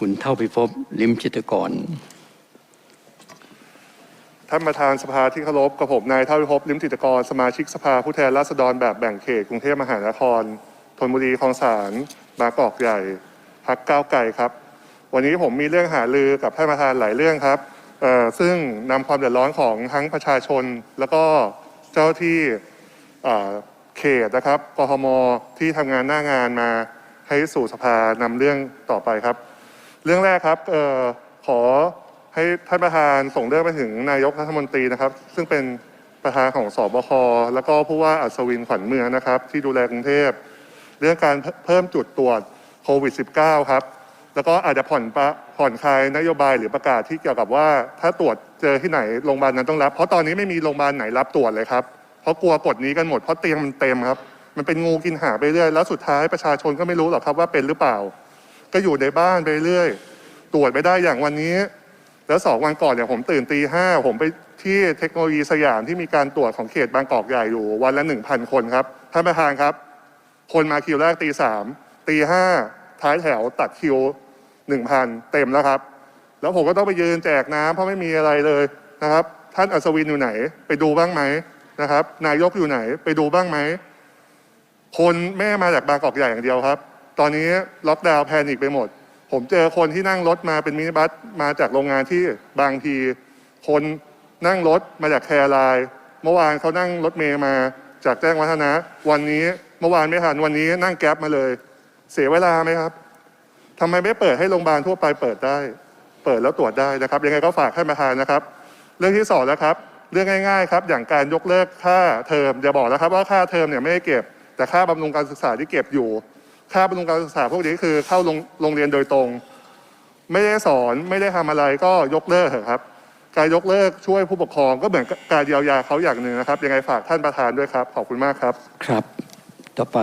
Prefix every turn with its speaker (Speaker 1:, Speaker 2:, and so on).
Speaker 1: คุณเท่าพิภพลิมจิตกร
Speaker 2: ท่านประธานสภาที่เคารพกับผมนายเท่าพิภพลิมจิตกร สมาชิกสภาผู้แทนราษฎรแบบแบ่งเขตกรุงเทพมหานครธนบุรีคลองสารบางกอกใหญ่พักก้าวไกลครับ วันนี้ผมมีเรื่องหารือกับท่านประธานหลายเรื่องครับซึ่งนำความเดือดร้อนของทั้งประชาชน แล้วก็เจ้าที่เขตนะครับกทมที่ทำงานหน้างานมาให้สู่สภานำเรื่องต่อไปครับ เรื่องแรกครับออขอให้ท่านประธานส่งเรื่องไปถึงนายกรัฐมนตรีนะครับ ซึ่งเป็นประธานของสบคแล้วก็ผู้ว่าอัศวินขวัญเมืองนะครับ ที่ดูแลกรุงเทพ เรื่องการเพิ่มจุดตรวจโควิด -19 ครับ แล้วก็อาจจะผ่อนปะผ่อนคลายนโยบายหรือประกาศที่เกี่ยวกับว่า ถ้าตรวจเจอที่ไหนโรงพยาบาลนั้นต้องรับ เพราะตอนนี้ไม่มีโรงพยาบาลไหนรับตรวจเลยครับ เพราะกลัวกฎนี้กันหมดเพราะเตียงมันเต็มครับ มันเป็นงูกินหาไปเรื่อยแล้วสุดท้ายประชาชนก็ไม่รู้หรอกครับว่าเป็นหรือเปล่า ก็อยู่ในบ้านไปเรื่อย ตรวจไม่ได้อย่างวันนี้ แล้วสองวันก่อนเนี่ยผมตื่นตีห้าผมไปที่เทคโนโลยีสยามที่มีการตรวจของเขตบางกอกใหญ่อยู่วันละหนึ่งพันคนครับท่านประธานครับ คนมาคิวแรกตีสามตีห้าท้ายแถวตัดคิวหนึ่งพันเต็มแล้วครับ แล้วผมก็ต้องไปยืนแจกน้ำเพราะไม่มีอะไรเลยนะครับ ท่านอัศวินอยู่ไหน ไปดูบ้างไหมนะครับ นายกอยู่ไหน ไปดูบ้างไหมคนแม่มาจากบางกอกใหญ่อย่างเดียวครับ ตอนนี้ล็อกดาวน์แพนิคไปหมด ผมเจอคนที่นั่งรถมาเป็นมินิบัสมาจากโรงงานที่บางพี คนนั่งรถมาจากแคร์ไลน์เมื่อวานเขานั่งรถเมย์มาจากแจ้งวัฒนะ วันนี้เมื่อวานไม่ทันวันนี้นั่งแก๊ปมาเลย เสียเวลาไหมครับทำไมไม่เปิดให้โรงพยาบาลทั่วไปเปิดได้ เปิดแล้วตรวจได้นะครับ ยังไงก็ฝากท่านประธานนะครับ เรื่องที่สองนะครับ เรื่องง่ายๆครับ อย่างการยกเลิกค่าเทอมอย่าบอกนะครับ ว่าค่าเทอมเนี่ยไม่ได้เก็บ แต่ค่าบำรุงการศึกษาที่เก็บอยู่ ค่าบำรุงการศึกษาพวกนี้คือเข้าโรงเรียนโดยตรง ไม่ได้สอนไม่ได้ทำอะไรก็ยกเลิกเถอครับ การยกเลิกช่วยผู้ปกครองก็เหมือนการเยียวยาเขาอย่างหนึ่งนะครับ ยังไงฝากท่านประธานด้วยครับ ขอบคุณมากครับ
Speaker 1: ครับ ต่อไป